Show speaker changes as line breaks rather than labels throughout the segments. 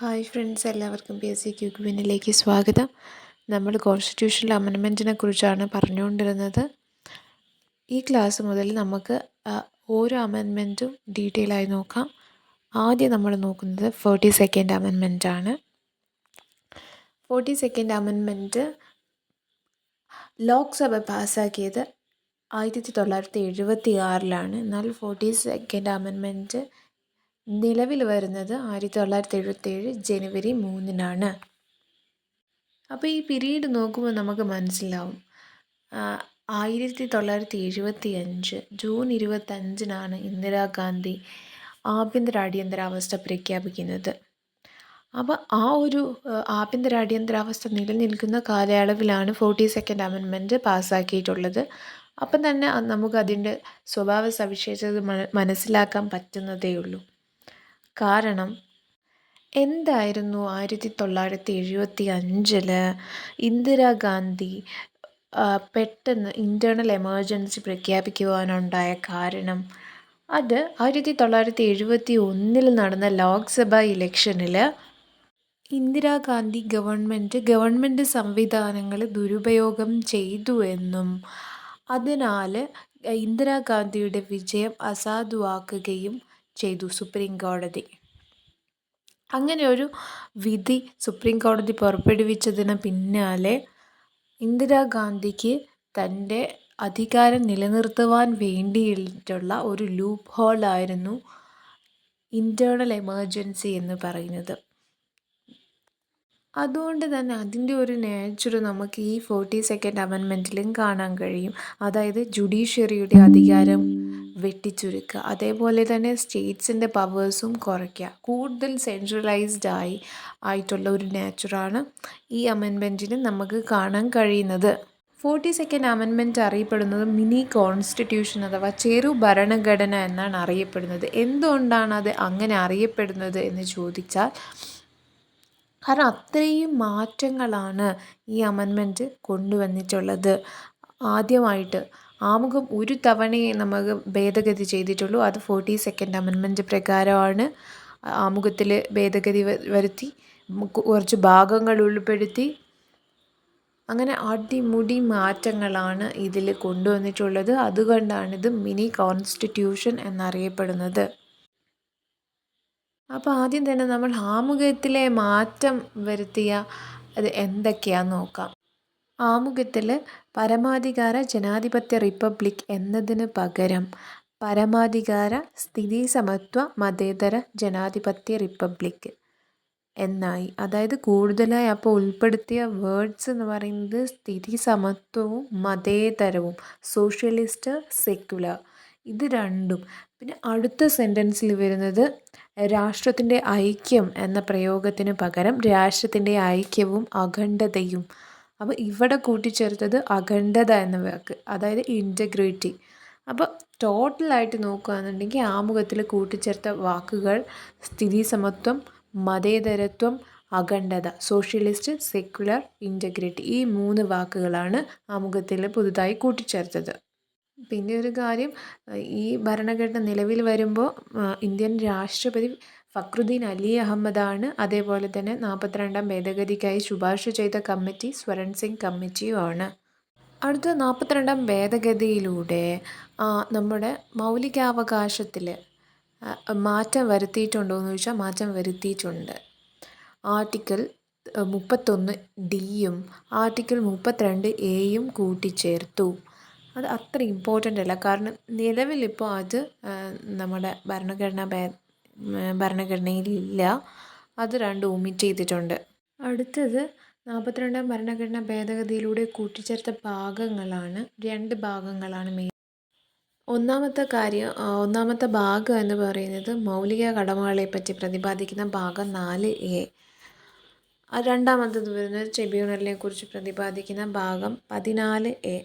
Hi friends എല്ലാവർക്കും P S C ക്യൂക്വിനിലേക്ക് സ്വാഗതം. നമ്മൾ കോൺസ്റ്റിറ്റ്യൂഷണൽ അമെൻമെന്റിനെ കുറിച്ചാണ് പറഞ്ഞുകൊണ്ടിരുന്നത്. ഈ ക്ലാസ് മുതൽ നമുക്ക് ഓരോ അമെൻമെന്റും ഡീറ്റെയിൽ ആയി നോക്കാം. ആദ്യം നമ്മൾ നോക്കുന്നത് ഫോർട്ടി സെക്കൻഡ് അമെൻമെന്റ് ആണ്. ഫോർട്ടി സെക്കൻഡ് അമെൻമെന്റ് ലോക്സഭ പാസ്സാക്കിയത് ആയിരത്തി തൊള്ളായിരത്തി എഴുപത്തി ആറിലാണ്. എന്നാൽ ഫോർട്ടി സെക്കൻഡ് അമെൻമെന്റ് നിലവിൽ വരുന്നത് ആയിരത്തി തൊള്ളായിരത്തി എഴുപത്തേഴ് ജനുവരി മൂന്നിനാണ്. അപ്പോൾ ഈ പിരീഡ് നോക്കുമ്പോൾ നമുക്ക് മനസ്സിലാവും. ആയിരത്തി തൊള്ളായിരത്തി എഴുപത്തി അഞ്ച് ജൂൺ ഇരുപത്തഞ്ചിനാണ് ഇന്ദിരാഗാന്ധി ആഭ്യന്തര അടിയന്തരാവസ്ഥ പ്രഖ്യാപിക്കുന്നത്. അപ്പോൾ ആ ഒരു ആഭ്യന്തര അടിയന്തരാവസ്ഥ നിലനിൽക്കുന്ന കാലയളവിലാണ് ഫോർട്ടി സെക്കൻഡ് അമെൻമെന്റ് പാസ്സാക്കിയിട്ടുള്ളത്. അപ്പം തന്നെ നമുക്കതിന്റെ സ്വഭാവ സവിശേഷത മനസ്സിലാക്കാൻ പറ്റുന്നതേ ഉള്ളൂ കാരണം എന്തായിരുന്നു ആയിരത്തി തൊള്ളായിരത്തി എഴുപത്തി അഞ്ചിൽ ഇന്ദിരാഗാന്ധി പെട്ടെന്ന് ഇന്റേർണൽ എമർജൻസി പ്രഖ്യാപിക്കുവാനുണ്ടായ കാരണം? അത് ആയിരത്തി തൊള്ളായിരത്തി എഴുപത്തി ഒന്നിൽ നടന്ന ലോക്സഭാ ഇലക്ഷനിൽ ഇന്ദിരാഗാന്ധി ഗവൺമെന്റ് ഗവൺമെന്റ് സംവിധാനങ്ങൾ ദുരുപയോഗം ചെയ്തു എന്നും അതിനാൽ ഇന്ദിരാഗാന്ധിയുടെ വിജയം അസാധുവാക്കുകയും ചെയ്തു സുപ്രീം കോടതി. അങ്ങനെ ഒരു വിധി സുപ്രീം കോടതി പുറപ്പെടുവിച്ചതിന് പിന്നാലെ ഇന്ദിരാഗാന്ധിക്ക് തന്റെ അധികാരം നിലനിർത്തുവാൻ വേണ്ടിയിട്ടുള്ള ഒരു ലൂപ്പ് ഹോളായിരുന്നു ഇന്റേർണൽ എമർജൻസി എന്ന് പറയുന്നത്. അതുകൊണ്ട് തന്നെ അതിന്റെ ഒരു നേച്ചർ നമുക്ക് ഈ ഫോർട്ടി സെക്കൻഡ് അമെൻമെന്റിലും കാണാൻ കഴിയും. അതായത് ജുഡീഷ്യറിയുടെ അധികാരം വെട്ടിച്ചുരുക്കുക. അതേപോലെ തന്നെ സ്റ്റേറ്റ്സിന്റെ പവേഴ്സും കുറയ്ക്കുക. കൂടുതൽ സെൻട്രലൈസ്ഡ് ആയി ആയിട്ടുള്ള ഒരു നേച്ചറാണ് ഈ അമെൻമെന്റിന് നമുക്ക് കാണാൻ കഴിയുന്നത്. ഫോർട്ടി സെക്കൻഡ് അമെൻമെന്റ് അറിയപ്പെടുന്നത് മിനി കോൺസ്റ്റിറ്റ്യൂഷൻ അഥവാ ചെറു ഭരണഘടന എന്നാണ് അറിയപ്പെടുന്നത്. എന്തുകൊണ്ടാണ് അത് അങ്ങനെ അറിയപ്പെടുന്നത് എന്ന് ചോദിച്ചാൽ കാരണം അത്രയും മാറ്റങ്ങളാണ് ഈ അമെൻമെന്റ് കൊണ്ടുവന്നിട്ടുള്ളത്. ആദ്യമായിട്ട് ആമുഖം ഒരു തവണയെ നമുക്ക് ഭേദഗതി ചെയ്തിട്ടുള്ളൂ. അത് ഫോർട്ടി സെക്കൻഡ് അമെൻമെന്റ് പ്രകാരമാണ് ആമുഖത്തിൽ ഭേദഗതി വരുത്തി കുറച്ച് ഭാഗങ്ങൾ ഉൾപ്പെടുത്തി. അങ്ങനെ അടിമുടി മാറ്റങ്ങളാണ് ഇതിൽ കൊണ്ടുവന്നിട്ടുള്ളത്. അതുകൊണ്ടാണിത് മിനി കോൺസ്റ്റിറ്റ്യൂഷൻ എന്നറിയപ്പെടുന്നത്. അപ്പോൾ ആദ്യം തന്നെ നമ്മൾ ആമുഖത്തിലെ മാറ്റം വരുത്തിയ അത് എന്തൊക്കെയാണെന്ന് നോക്കാം. ആമുഖത്തിൽ പരമാധികാര ജനാധിപത്യ റിപ്പബ്ലിക് എന്നതിന് പകരം പരമാധികാര സ്ഥിതി സമത്വ മതേതര ജനാധിപത്യ റിപ്പബ്ലിക് എന്നായി. അതായത് കൂടുതലായി അപ്പോൾ ഉൾപ്പെടുത്തിയ വേർഡ്സ് എന്ന് പറയുന്നത് സ്ഥിതി സമത്വവും മതേതരവും സോഷ്യലിസ്റ്റ് സെക്യുലർ ഇത് രണ്ടും പിന്നെ അടുത്ത സെന്റൻസിൽ വരുന്നത് രാഷ്ട്രത്തിന്റെ ഐക്യം എന്ന പ്രയോഗത്തിന് പകരം രാഷ്ട്രത്തിന്റെ ഐക്യവും അഖണ്ഡതയും. അപ്പോൾ ഇവിടെ കൂട്ടിച്ചേർത്തത് അഖണ്ഡത എന്ന വാക്ക് അതായത് ഇന്റഗ്രിറ്റി അപ്പോൾ ടോട്ടലായിട്ട് നോക്കുകയാണെന്നുണ്ടെങ്കിൽ ആമുഖത്തിൽ കൂട്ടിച്ചേർത്ത വാക്കുകൾ സ്ഥിതി സമത്വം മതേതരത്വം അഖണ്ഡത സോഷ്യലിസ്റ്റ് സെക്യുലർ ഇന്റഗ്രിറ്റി ഈ മൂന്ന് വാക്കുകളാണ് ആമുഖത്തിൽ പുതുതായി കൂട്ടിച്ചേർത്തത്. പിന്നെ ഒരു കാര്യം ഈ ഭരണഘടന നിലവിൽ വരുമ്പോൾ ഇന്ത്യൻ രാഷ്ട്രപതി ഫക്രുദ്ദീൻ അലി അഹമ്മദാണ് അതേപോലെ തന്നെ നാൽപ്പത്തിരണ്ടാം ഭേദഗതിക്കായി ശുപാർശ ചെയ്ത കമ്മിറ്റി സ്വരൺ സിംഗ് കമ്മിറ്റിയുമാണ്. അടുത്ത നാൽപ്പത്തിരണ്ടാം ഭേദഗതിയിലൂടെ നമ്മുടെ മൗലികാവകാശത്തിൽ മാറ്റം വരുത്തിയിട്ടുണ്ടോ എന്ന് ചോദിച്ചാൽ മാറ്റം വരുത്തിയിട്ടുണ്ട്. ആർട്ടിക്കിൾ മുപ്പത്തൊന്ന് ഡിയും ആർട്ടിക്കിൾ മുപ്പത്തിരണ്ട് എയും കൂട്ടിച്ചേർത്തു. അത് അത്ര ഇമ്പോർട്ടന്റ് അല്ല. കാരണം നിലവിലിപ്പോൾ അത് നമ്മുടെ ഭരണഘടന ഭരണഘടനയിലില്ല. അത് രണ്ടും ഒമിറ്റ് ചെയ്തിട്ടുണ്ട്. അടുത്തത് നാൽപ്പത്തിരണ്ടാം ഭരണഘടനാ ഭേദഗതിയിലൂടെ കൂട്ടിച്ചേർത്ത ഭാഗങ്ങളാണ്. രണ്ട് ഭാഗങ്ങളാണ് മെയിൻ ഒന്നാമത്തെ കാര്യം ഒന്നാമത്തെ ഭാഗം എന്ന് പറയുന്നത് മൗലിക കടമകളെ പറ്റി പ്രതിപാദിക്കുന്ന ഭാഗം നാല് എ. രണ്ടാമത്തത് വരുന്നത് ട്രിബ്യൂണലിനെ കുറിച്ച് പ്രതിപാദിക്കുന്ന ഭാഗം പതിനാല് എ.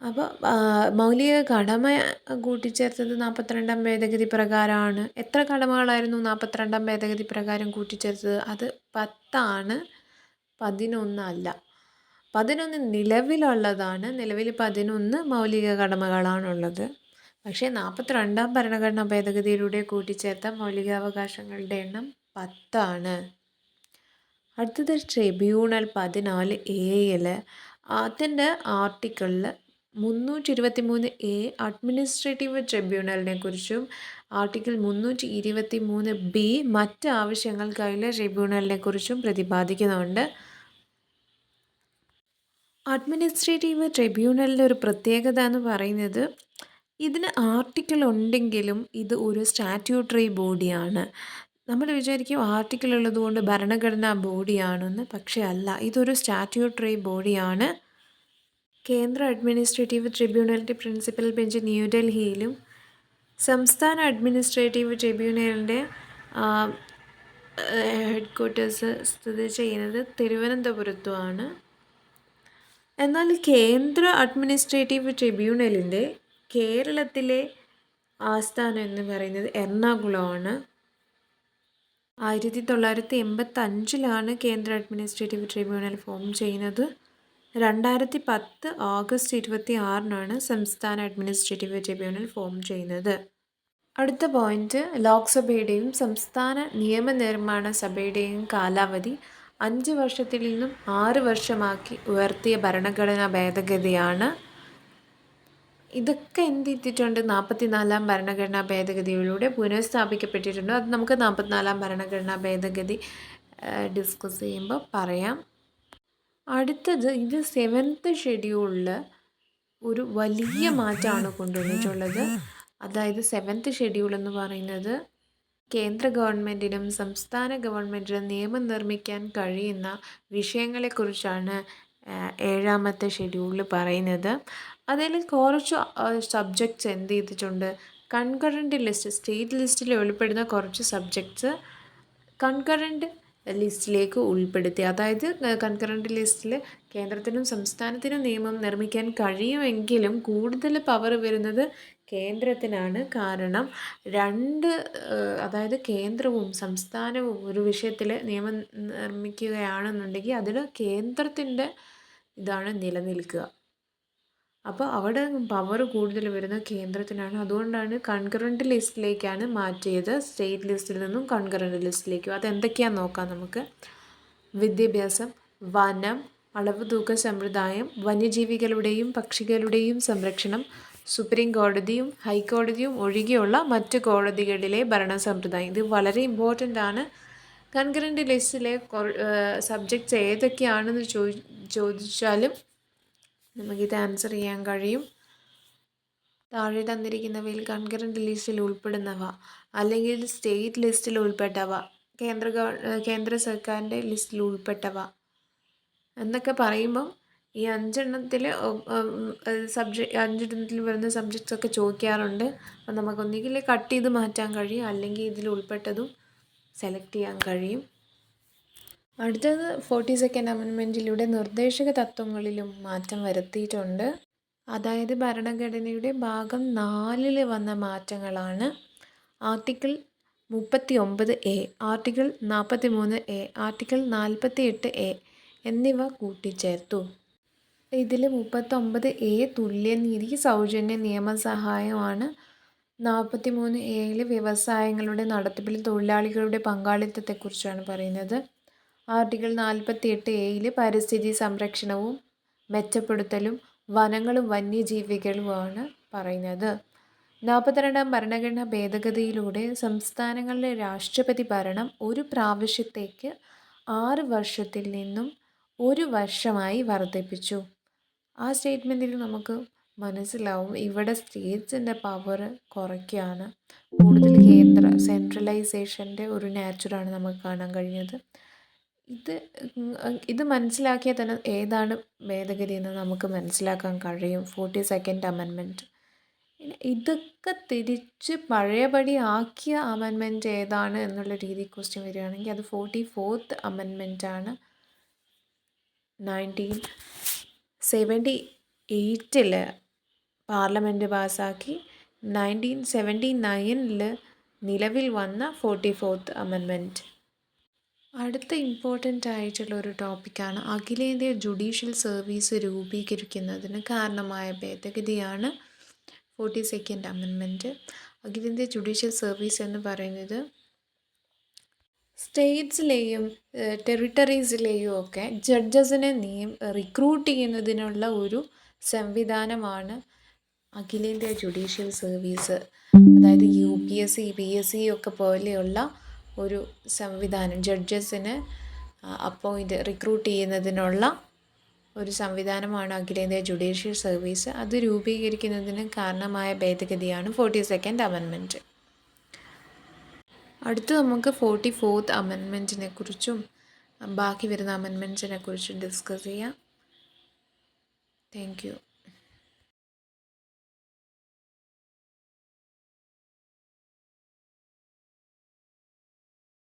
അപ്പോൾ മൗലിക കടമ കൂട്ടിച്ചേർത്തത് നാൽപ്പത്തിരണ്ടാം ഭേദഗതി പ്രകാരമാണ് എത്ര കടമകളായിരുന്നു നാൽപ്പത്തിരണ്ടാം ഭേദഗതി പ്രകാരം കൂട്ടിച്ചേർത്തത്? അത് പത്താണ് പതിനൊന്നല്ല പതിനൊന്ന് നിലവിലുള്ളതാണ്. നിലവിൽ പതിനൊന്ന് മൗലിക കടമകളാണുള്ളത്. പക്ഷേ നാൽപ്പത്തിരണ്ടാം ഭരണഘടനാ ഭേദഗതിയിലൂടെ കൂട്ടിച്ചേർത്ത മൗലികാവകാശങ്ങളുടെ എണ്ണം പത്താണ്. അടുത്തത് ട്രിബ്യൂണൽ പതിനാല് എയിൽ അതിന്റെ ആർട്ടിക്കിളിൽ മുന്നൂറ്റി ഇരുപത്തി മൂന്ന് എ അഡ്മിനിസ്ട്രേറ്റീവ് ട്രിബ്യൂണലിനെ കുറിച്ചും ആർട്ടിക്കിൾ മുന്നൂറ്റി ഇരുപത്തി മൂന്ന് ബി മറ്റ് ആവശ്യങ്ങൾക്കായുള്ള ട്രിബ്യൂണലിനെ കുറിച്ചും പ്രതിപാദിക്കുന്നുണ്ട്. അഡ്മിനിസ്ട്രേറ്റീവ് ട്രിബ്യൂണലിന്റെ ഒരു പ്രത്യേകത എന്ന് പറയുന്നത് ഇതിന് ആർട്ടിക്കിൾ ഉണ്ടെങ്കിലും ഇത് ഒരു സ്റ്റാറ്റ്യൂട്ടറി ബോഡിയാണ്. നമ്മൾ വിചാരിക്കും ആർട്ടിക്കിൾ ഉള്ളതുകൊണ്ട് ഭരണഘടനാ ബോഡിയാണെന്ന് പക്ഷേ അല്ല ഇതൊരു സ്റ്റാറ്റ്യൂട്ടറി ബോഡിയാണ്. കേന്ദ്ര അഡ്മിനിസ്ട്രേറ്റീവ് ട്രിബ്യൂണലിന്റെ പ്രിൻസിപ്പൽ ബെഞ്ച് ന്യൂഡൽഹിയിലും സംസ്ഥാന അഡ്മിനിസ്ട്രേറ്റീവ് ട്രിബ്യൂണലിന്റെ ഹെഡ് ക്വാർട്ടേഴ്സ് സ്ഥിതി ചെയ്യുന്നത് തിരുവനന്തപുരത്തുമാണ്. എന്നാൽ കേന്ദ്ര അഡ്മിനിസ്ട്രേറ്റീവ് ട്രിബ്യൂണലിന്റെ കേരളത്തിലെ ആസ്ഥാനം എന്ന് പറയുന്നത് എറണാകുളമാണ്. ആയിരത്തി തൊള്ളായിരത്തി എൺപത്തഞ്ചിലാണ് കേന്ദ്ര അഡ്മിനിസ്ട്രേറ്റീവ് ട്രിബ്യൂണൽ ഫോം ചെയ്യുന്നത്. രണ്ടായിരത്തി പത്ത് ഓഗസ്റ്റ് ഇരുപത്തി ആറിനാണ് സംസ്ഥാന അഡ്മിനിസ്ട്രേറ്റീവ് ട്രിബ്യൂണൽ ഫോം ചെയ്യുന്നത്. അടുത്ത പോയിന്റ് ലോക്സഭയുടെയും സംസ്ഥാന നിയമനിർമ്മാണ സഭയുടെയും കാലാവധി അഞ്ച് വർഷത്തിൽ നിന്നും ആറ് വർഷമാക്കി ഉയർത്തിയ ഭരണഘടനാ ഭേദഗതിയാണ്. ഇതൊക്കെ എന്ത് ചെയ്തിട്ടുണ്ട്? നാൽപ്പത്തിനാലാം ഭരണഘടനാ ഭേദഗതിയിലൂടെ പുനഃസ്ഥാപിക്കപ്പെട്ടിട്ടുണ്ട് അത് നമുക്ക് നാൽപ്പത്തിനാലാം ഭരണഘടനാ ഭേദഗതി ഡിസ്കസ് ചെയ്യുമ്പോൾ പറയാം. അടുത്തത് ഇത് സെവൻത്ത് ഷെഡ്യൂളിൽ ഒരു വലിയ മാറ്റമാണ് കൊണ്ടുവന്നിട്ടുള്ളത്. അതായത് സെവൻത്ത് ഷെഡ്യൂൾ എന്ന് പറയുന്നത് കേന്ദ്ര ഗവൺമെന്റിനും സംസ്ഥാന ഗവൺമെന്റിനും നിയമം നിർമ്മിക്കാൻ കഴിയുന്ന വിഷയങ്ങളെക്കുറിച്ചാണ് ഏഴാമത്തെ ഷെഡ്യൂളിൽ പറയുന്നത്. അതിൽ കുറച്ച് സബ്ജക്ട്സ് എന്ത് ചെയ്തിട്ടുണ്ട്? കൺകറന്റ് ലിസ്റ്റ് സ്റ്റേറ്റ് ലിസ്റ്റിൽ ഉൾപ്പെടുന്ന കുറച്ച് സബ്ജക്ട്സ് കൺകറന്റ് ലിസ്റ്റിലേക്ക് ഉൾപ്പെടുത്തി. അതായത് കൺകറന്റ് ലിസ്റ്റിൽ കേന്ദ്രത്തിനും സംസ്ഥാനത്തിനും നിയമം നിർമ്മിക്കാൻ കഴിയുമെങ്കിലും കൂടുതൽ പവർ വരുന്നത് കേന്ദ്രത്തിനാണ്. കാരണം രണ്ട് അതായത് കേന്ദ്രവും സംസ്ഥാനവും ഒരു വിഷയത്തിൽ നിയമം നിർമ്മിക്കുകയാണെന്നുണ്ടെങ്കിൽ അതിൽ കേന്ദ്രത്തിന്റെ ഇതാണ് നിലനിൽക്കുക. അപ്പോൾ അവിടെ പവർ കൂടുതൽ വരുന്ന കേന്ദ്രത്തിനാണ്. അതുകൊണ്ടാണ് കൺകറന്റ് ലിസ്റ്റിലേക്കാണ് മാറ്റിയത്. സ്റ്റേറ്റ് ലിസ്റ്റിൽ നിന്നും കൺകറന്റ് ലിസ്റ്റിലേക്കും അതെന്തൊക്കെയാണെന്ന് നോക്കാം നമുക്ക്. വിദ്യാഭ്യാസം വനം അളവ് തൂക്ക സമ്പ്രദായം വന്യജീവികളുടെയും പക്ഷികളുടെയും സംരക്ഷണം സുപ്രീം കോടതിയും ഹൈക്കോടതിയും ഒഴികെയുള്ള മറ്റ് കോടതികളിലെ ഭരണ സമ്പ്രദായം. ഇത് വളരെ ഇമ്പോർട്ടന്റ് ആണ്. കൺകറന്റ് ലിസ്റ്റിലെ സബ്ജക്ട്സ് ഏതൊക്കെയാണെന്ന് ചോദി ചോദിച്ചാലും നമുക്കിത് ആൻസർ ചെയ്യാൻ കഴിയും. താഴെ തന്നിരിക്കുന്നവയിൽ കൺകറന്റ് ലിസ്റ്റിൽ ഉൾപ്പെടുന്നവ അല്ലെങ്കിൽ സ്റ്റേറ്റ് ലിസ്റ്റിൽ ഉൾപ്പെട്ടവ കേന്ദ്ര കേന്ദ്ര സർക്കാരിന്റെ ലിസ്റ്റിൽ ഉൾപ്പെട്ടവ എന്നൊക്കെ പറയുമ്പം ഈ അഞ്ചെണ്ണത്തിൽ സബ്ജക്ട് അഞ്ചെണ്ണത്തിൽ വരുന്ന സബ്ജക്ട്സ് ഒക്കെ ചോദിക്കാറുണ്ട്. അപ്പം നമുക്കൊന്നുകിൽ കട്ട് ചെയ്ത് മാറ്റാൻ കഴിയും. അല്ലെങ്കിൽ ഇതിൽ ഉൾപ്പെട്ടതും സെലക്ട് ചെയ്യാൻ കഴിയും. അടുത്തത് ഫോർട്ടി സെക്കൻഡ് അമെൻമെന്റിലൂടെ നിർദ്ദേശക തത്വങ്ങളിലും മാറ്റം വരുത്തിയിട്ടുണ്ട്. അതായത് ഭരണഘടനയുടെ ഭാഗം നാലിൽ വന്ന മാറ്റങ്ങളാണ്. ആർട്ടിക്കിൾ മുപ്പത്തി ഒമ്പത് എ ആർട്ടിക്കിൾ നാൽപ്പത്തി മൂന്ന് എ ആർട്ടിക്കിൾ നാൽപ്പത്തി എട്ട് എ എന്നിവ കൂട്ടിച്ചേർത്തു. ഇതിൽ മുപ്പത്തൊമ്പത് എ തുല്യനീതി സൗജന്യ നിയമസഹായമാണ് നാൽപ്പത്തി മൂന്ന് എയിൽ വ്യവസായങ്ങളുടെ നടത്തിപ്പിൽ തൊഴിലാളികളുടെ പങ്കാളിത്തത്തെക്കുറിച്ചാണ് പറയുന്നത്. ആർട്ടിക്കിൾ നാൽപ്പത്തി എട്ട് എയിൽ പരിസ്ഥിതി സംരക്ഷണവും മെച്ചപ്പെടുത്തലും വനങ്ങളും വന്യജീവികളുമാണ് പറയുന്നത്. നാൽപ്പത്തിരണ്ടാം ഭരണഘടനാ ഭേദഗതിയിലൂടെ സംസ്ഥാനങ്ങളിലെ രാഷ്ട്രപതി ഭരണം ഒരു പ്രാവശ്യത്തേക്ക് ആറ് വർഷത്തിൽ നിന്നും ഒരു വർഷമായി വർദ്ധിപ്പിച്ചു. ആ സ്റ്റേറ്റ്മെന്റിൽ നമുക്ക് മനസ്സിലാവും ഇവിടെ സ്റ്റേറ്റ്സിന്റെ പവർ കുറയ്ക്കുകയാണ്. കൂടുതൽ കേന്ദ്ര സെൻട്രലൈസേഷന്റെ ഒരു നാച്ചുറാണ് നമുക്ക് കാണാൻ കഴിഞ്ഞത്. ഇത് ഇത് മനസ്സിലാക്കിയാൽ തന്നെ ഏതാണ് ഭേദഗതി എന്ന് നമുക്ക് മനസ്സിലാക്കാൻ കഴിയും. ഫോർട്ടി സെക്കൻഡ് അമെൻമെന്റ്. ഇതൊക്കെ തിരിച്ച് പഴയപടി ആക്കിയ അമെൻമെന്റ് ഏതാണ് എന്നുള്ള രീതി ക്വസ്റ്റ്യൻ വരികയാണെങ്കിൽ അത് ഫോർട്ടി ഫോർത്ത് അമെൻമെന്റാണ് നയന്റീൻ സെവന്റി എയ്റ്റിൽ പാർലമെന്റ് പാസ്സാക്കി നയന്റീൻ സെവന്റി നയനിൽ നിലവിൽ വന്ന ഫോർട്ടി ഫോർത്ത് അമെൻമെന്റ് അടുത്ത ഇമ്പോർട്ടന്റ് ആയിട്ടുള്ള ഒരു ടോപ്പിക്കാണ് അഖിലേന്ത്യാ ജുഡീഷ്യൽ സർവീസ് രൂപീകരിക്കുന്നതിന് കാരണമായ ഭേദഗതിയാണ് ഫോർട്ടി സെക്കൻഡ് അമെൻമെന്റ് അഖിലേന്ത്യാ ജുഡീഷ്യൽ സർവീസ് എന്ന് പറയുന്നത് സ്റ്റേറ്റ്സിലെയും ടെറിട്ടറീസിലെയും ഒക്കെ ജഡ്ജസിനെ നിയം റിക്രൂട്ട് ചെയ്യുന്നതിനുള്ള ഒരു സംവിധാനമാണ് അഖിലേന്ത്യാ ജുഡീഷ്യൽ സർവീസ് അതായത് U P S C P S C ഒക്കെ പോലെയുള്ള ഒരു സംവിധാനം. ജഡ്ജസിന് അപ്പോയിന്റ് റിക്രൂട്ട് ചെയ്യുന്നതിനുള്ള ഒരു സംവിധാനമാണ് അഖിലേന്ത്യാ ജുഡീഷ്യൽ സർവീസ്. അത് രൂപീകരിക്കുന്നതിന് കാരണമായ ഭേദഗതിയാണ് ഫോർട്ടി സെക്കൻഡ് അമെൻമെന്റ്. അടുത്ത് നമുക്ക് ഫോർട്ടി ഫോർത്ത് അമെൻമെന്റിനെ കുറിച്ചും ബാക്കി വരുന്ന അമെൻമെന്റ്സിനെ കുറിച്ചും ഡിസ്കസ് ചെയ്യാം. Thank you.